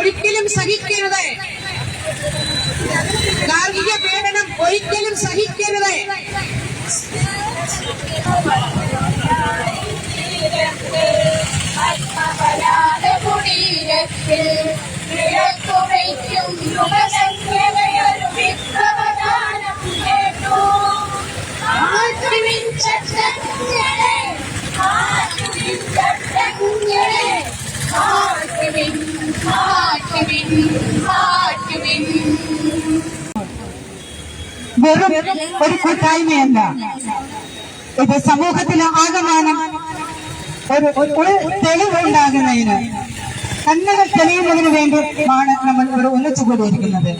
ഒരിക്കലും സഹിക്കരുത്. ഗാർഹിക പീഡനം ഒരിക്കലും സഹിക്കരുത്. കുടീരത്തിൽ വിളക്കുവയ്ക്കും വെറും ഒരു കൂട്ടായ്മയല്ല. ഇത് സമൂഹത്തിലെ ആകമാനം ഒരു ഒരു തെളിവുണ്ടാകുന്നതിന് കണ്ണുകൾ തെളിയുന്നതിന് വേണ്ടി ആണ് നമ്മൾ ഇവിടെ ഒന്നിച്ചു കൂടിയിരിക്കുന്നത്.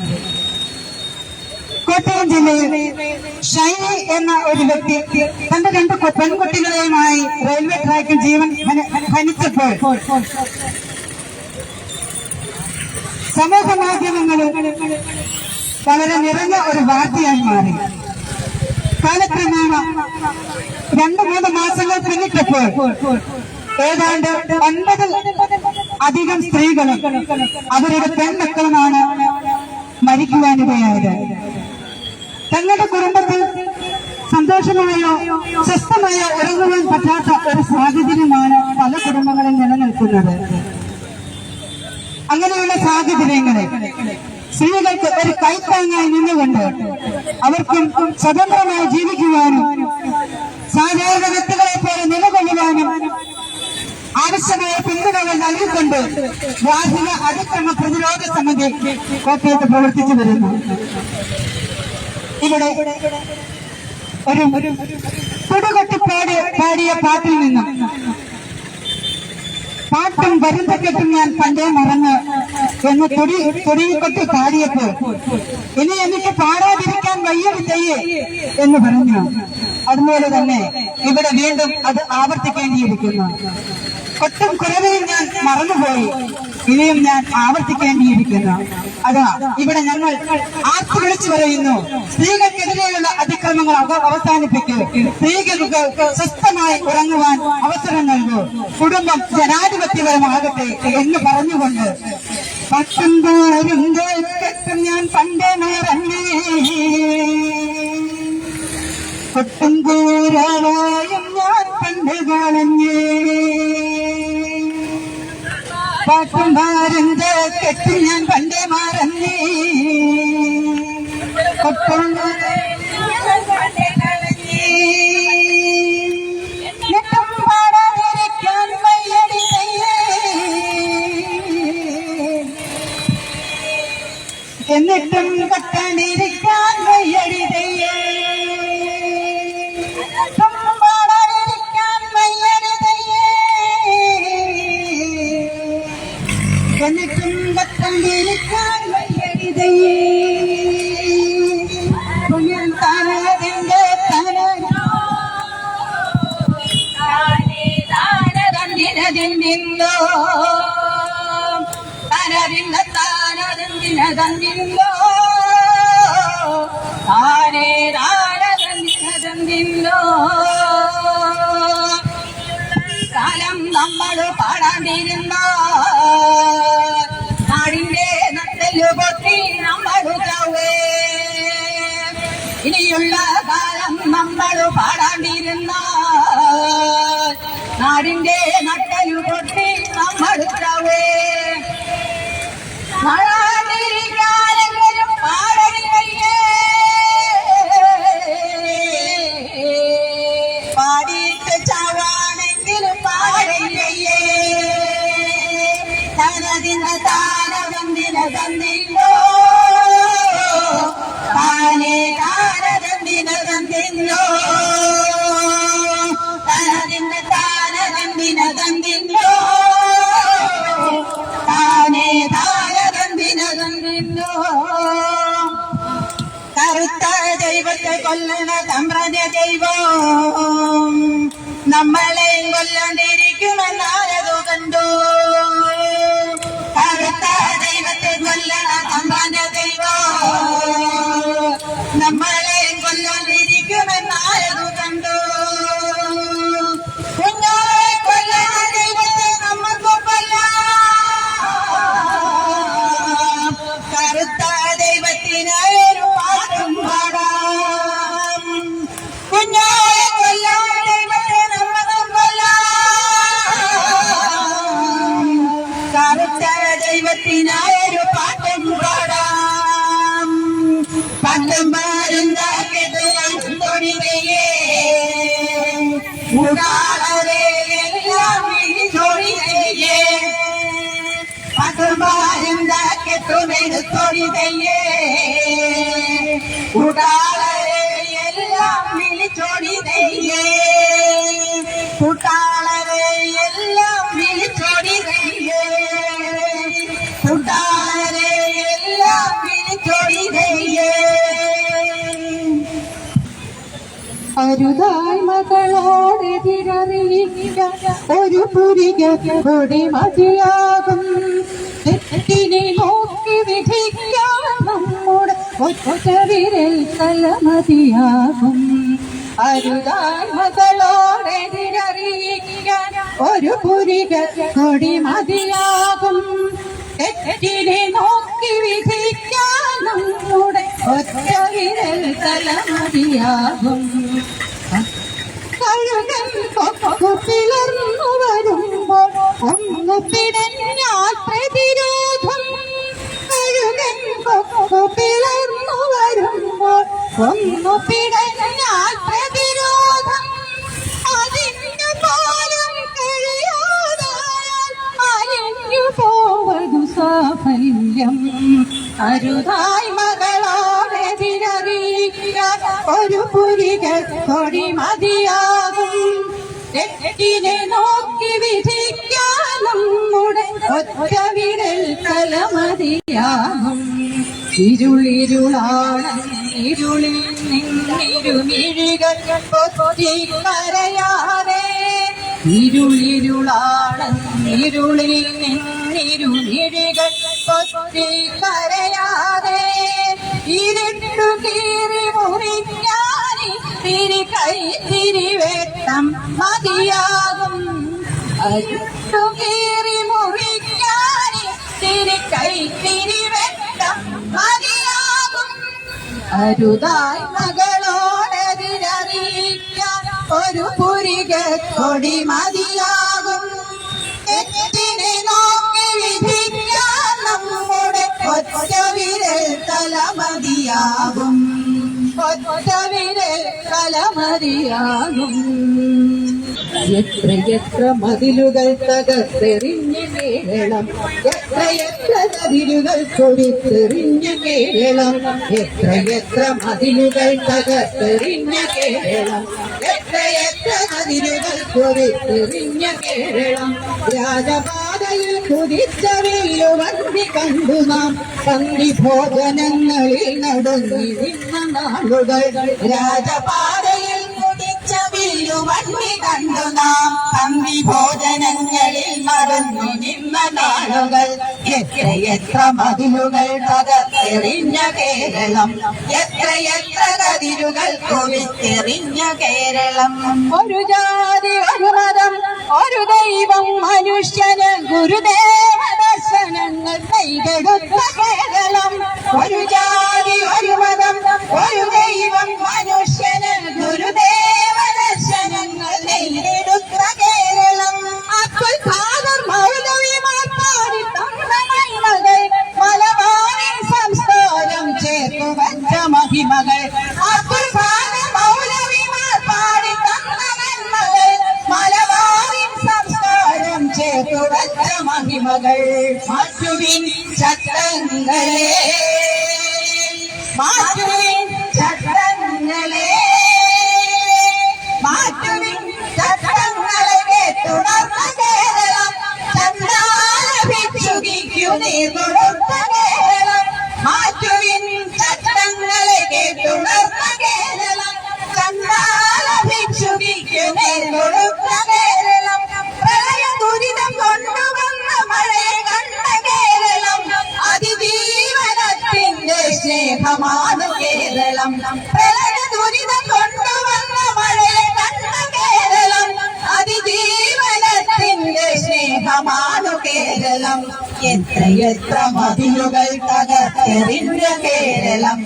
കോട്ടയം ജില്ലയിൽ ഷൈനി എന്ന ഒരു വ്യക്തി തന്റെ രണ്ട് പെൺകുട്ടികളെയുമായി റെയിൽവേ ട്രാക്കിൽ ജീവൻ ഹനിച്ചപ്പോൾ സമൂഹ മാധ്യമങ്ങളിൽ വളരെ നിറഞ്ഞ ഒരു വാർത്തയായി മാറി. കാലക്രമേണ രണ്ടു മൂന്ന് മാസങ്ങൾ പിന്നിട്ടപ്പോൾ ഏതാണ്ട് ഒൻപത് അധികം സ്ത്രീകളും അവരുടെ പെൺമക്കളുമാണ് മരിക്കുവാനിടയായത്. തങ്ങളുടെ കുടുംബത്തിൽ സന്തോഷമായോ സ്വസ്ഥമായോ ഉറങ്ങുവാൻ പറ്റാത്ത ഒരു സാഹചര്യമാണ് പല കുടുംബങ്ങളിൽ നിലനിൽക്കുന്നത്. അങ്ങനെയുള്ള സാഹചര്യങ്ങളിൽ സ്ത്രീകൾക്ക് ഒരു കൈത്താങ്ങായി നിന്നുകൊണ്ട് അവർക്കും സ്വതന്ത്രമായി ജീവിക്കുവാനും സാധാരണ വ്യക്തികളെ പോലെ നിലകൊള്ളുവാനും ആവശ്യമായ പിന്തുണകൾ നൽകിക്കൊണ്ട് ഗാർഹിക അതിക്രമ പ്രതിരോധ സമിതി കോട്ടയത്ത് പ്രവർത്തിച്ചു വരുന്നു. ഇവിടെ ഒരു തുടുകൊട്ടി പാടി പാടിയ പാട്ടിൽ നിന്നും പാട്ടും വരുമ്പക്കെട്ടും ഞാൻ പണ്ടേ മറന്ന് എന്ന് തുടി തുടികൊട്ടി പാടിയപ്പോൾ ഇനി എനിക്ക് പാടാതിരിക്കാൻ വയ്യവില്ലയെ എന്ന് പറഞ്ഞു. അതുപോലെ തന്നെ ഇവിടെ വീണ്ടും അത് ആവർത്തിക്കേണ്ടിയിരിക്കുന്നു. ഒട്ടും കുറവെയും ഞാൻ മറന്നുപോയി. ഇനിയും ഞാൻ ആവർത്തിക്കേണ്ടിയിരിക്കുന്നു. അതാ ഇവിടെ ഞങ്ങൾ ആർത്ത് വിളിച്ചു പറയുന്നു സ്ത്രീകൾക്കെതിരെയുള്ള അതിക്രമങ്ങൾ അവ- അവസാനിപ്പിക്കൂ. സ്ത്രീകൾക്ക് സ്വസ്ഥമായി ഉറങ്ങുവാൻ അവസരം നൽകൂ. കുടുംബം ജനാധിപത്യപരമാകട്ടെ എന്ന് പറഞ്ഞുകൊണ്ട് പട്ടും കെട്ടും ഞാൻ പണ്ടേ മറന്നേ. കൊട്ടും കൂരാളായും ഞാൻ പണ്ട് കളഞ്ഞേ പാട്ടും ഭാരന്ത കെട്ടും ഞാൻ പണ്ടേ മറന്നേ. കൊട്ടും വയ്യടി തയ്യേ. കുഞ്ഞൻ താനതിന്റെ തനോ താനേ താനതന്തിനതിന്തിന്തോ. താനതിന്ന താനതന്തിനതന്തിന്തോ. താനേ താനതന്തിനതന്തിന്തോ. കാലം നമ്മൾ പാടാണ്ടിരുന്ന നാടിന്റെ തന്നില്ലോ കറുത്ത ദൈവത്തെ കൊല്ലണ തമ്പ്രജ ദൈവം. നമ്മളെയും കൊല്ലാണ്ടിരിക്കുമെന്നാരതു കണ്ടു. பத்தினாயொரு பாட்டம் பாடாம். பட்டம் பாருந்தாக்கொடிவையே உடாரே தொழிலையே பட்டம் பாருந்தாக்க தொழிலையே உடார അരുതായി മകളോടെതിരറിയിക്ക ഒരു പുരിക കൊടി മതിയാകും. തെറ്റിനെ നോക്കി വിധിക്കാൻ നമ്മുടെ ഒറ്റ വിരൽ തലമതിയാകും അരുതായി മകളോടെതിരറിയിക്കാൻ ഒരു പുരിക കൊടി മതിയാകും. തെറ്റിനെ നോക്കി വിധിക്കാൻ നമ്മുടെ ഒറ്റ വിരൽ തലമതിയാകും കഴുകൻ കൊപ്പിളർന്നു വരുമ്പോൾ ഒന്ന് പിടഞ്ഞാൽ പ്രതിരോധം കഴുകൻ കൊപ്പിളർന്നു വരുമ്പോൾ ഒന്ന് പിടഞ്ഞാൽ പ്രതിരോധം അതിന്റെ പാലം കഴിയാതായാൽ അലിഞ്ഞു പോവതു അരുതായി മകളോടെതിരറിയിക്കാൻ ഒരു പുരികൾ കൊടി മതിയാകും തെറ്റിനെ നോക്കി വിധിക്കാൻ നമ്മുടെ ഒറ്റ വിരൽ തലമതിയാകും. ഇരുളിരുളാണ് ഇരുളിൽ നിന്നിരുമിഴികൾ കരയാതെ ഇരുളിരുളാണ് ഇരുളിൽ നിന്നിരുമിഴികൾ കരയാതെ ഇരുട്ടു മുറിഞ്ഞാനി തിരി കൈ തിരിവെട്ടം മതിയാകും. അരുട്ടു കീറി തിരി കൈത്തിരി തിരിവെട്ടം മതിയാകും. അരുതായി മകളോടതിരറിയിക്കാൻ ഒരു പുരിക കൊടി മതിയാകും. എത്തിനെ നോക്കി വിധിക്കാൻ നമ്മുടെ ഒറ്റ വിരൽ തലമതിയാകും ഒറ്റ തലമതിയാകും എത്ര എത്ര മതിലുകൾ തകർത്തെറിഞ്ഞ് കേരളം എത്ര എത്ര മതിലുകൾ കൊടിത്തെറിഞ്ഞ് കേരളം എത്ര എത്ര മതിലുകൾ തകർത്തെറിഞ്ഞ് കേരളം എത്ര എത്ര മതിലുകൾ കൊടിത്തെറിഞ്ഞ് കേരളം രാജപാതയിൽ കുതിച്ച വന്നി കണ്ടു നാം. പന്തി ഭോജനങ്ങളിൽ നടന്നിരുന്ന നാളുകൾ. കുതിച്ച കണ്ടു നാം പന്തി ഭോജനങ്ങളിൽ മറന്നു നിന്ന നാളുകൾ. എത്ര എത്ര മതിലുകൾ തകർത്തെറിഞ്ഞ കേരളം. എത്ര എത്ര കതിരുകൾ കൊവിത്തെറിഞ്ഞ കേരളം. ഒരു ജാതി ഒരു മതം ഒരു ദൈവം മനുഷ്യന് ഗുരുദേവ ദർശനങ്ങൾ കൈകെടുത്ത കേരളം. ഒരു ജാതി മഹിമകൾ മാറ്റുവിൻ ചട്ടങ്ങളെ. മാറ്റുവിൻ ചട്ടങ്ങളെ. മാറ്റുവിൻ ചട്ടങ്ങളെ തുടർന്ന് കേരളം ചണ്ടാല ഭിക്ഷുകിക്കു നീർകൊടുത്ത സ്നേഹമാണ് കേരളം. പ്രളയ ദുരിതം കൊണ്ടുവന്ന മഴയെ കണ്ട കേരളം അതിജീവനത്തിന്റെ സ്നേഹമാണ് കേരളം. എത്രയെത്ര എത്ര മതിലുകൾ തകർത്തെറിഞ്ഞ കേരളം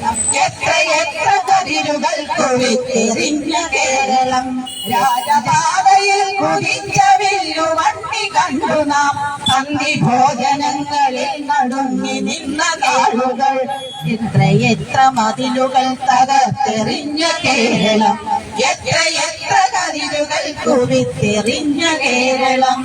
എത്രയെത്ര എത്ര കതിരുകൾ കൊഴിത്തെറിഞ്ഞ കേരളം. രാജപാതയിൽ കുതിച്ച വില്ലു വണ്ടി കണ്ടു നാം. പന്തി ഭോജനങ്ങളിൽ നടുങ്ങി നിന്ന നാളുകൾ. എത്ര എത്ര മതിലുകൾ തകർത്തെറിഞ്ഞ കേരളം. എത്ര എത്ര കതിരുകൾ കുവിത്തെറിഞ്ഞ കേരളം.